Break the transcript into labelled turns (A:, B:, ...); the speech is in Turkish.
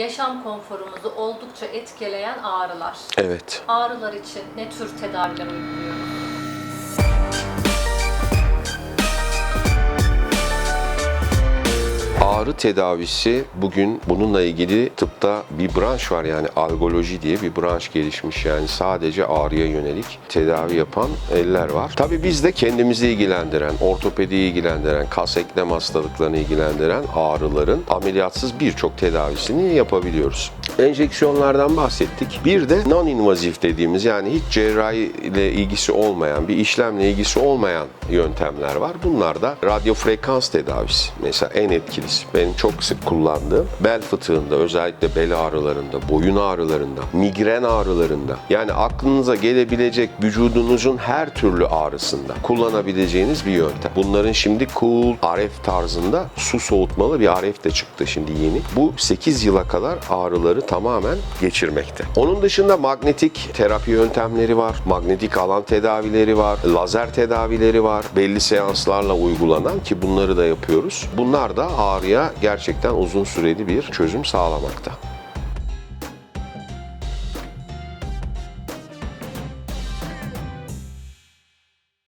A: yaşam konforumuzu oldukça etkileyen ağrılar.
B: Evet.
A: Ağrılar için ne tür tedaviler uyguluyoruz?
B: Ağrı tedavisi bugün bununla ilgili tıpta bir branş var yani algoloji diye bir branş gelişmiş yani sadece ağrıya yönelik tedavi yapan eller var. Tabii biz de kendimizi ilgilendiren, ortopediyi ilgilendiren, kas eklem hastalıklarını ilgilendiren ağrıların ameliyatsız birçok tedavisini yapabiliyoruz. Enjeksiyonlardan bahsettik. Bir de non-invazif dediğimiz yani hiç cerrahi ile ilgisi olmayan, bir işlemle ilgisi olmayan yöntemler var. Bunlar da radyofrekans tedavisi. Mesela en etkilisi. Benim çok sık kullandığım bel fıtığında, özellikle bel ağrılarında, boyun ağrılarında, migren ağrılarında yani aklınıza gelebilecek vücudunuzun her türlü ağrısında kullanabileceğiniz bir yöntem. Bunların şimdi cool RF tarzında su soğutmalı bir RF de çıktı şimdi yeni. Bu 8 yıla kadar ağrıları tamamen geçirmekte. Onun dışında magnetik terapi yöntemleri var. Magnetik alan tedavileri var. Lazer tedavileri var. Belli seanslarla uygulanan ki bunları da yapıyoruz. Bunlar da ağrıya gerçekten uzun süreli bir çözüm sağlamakta.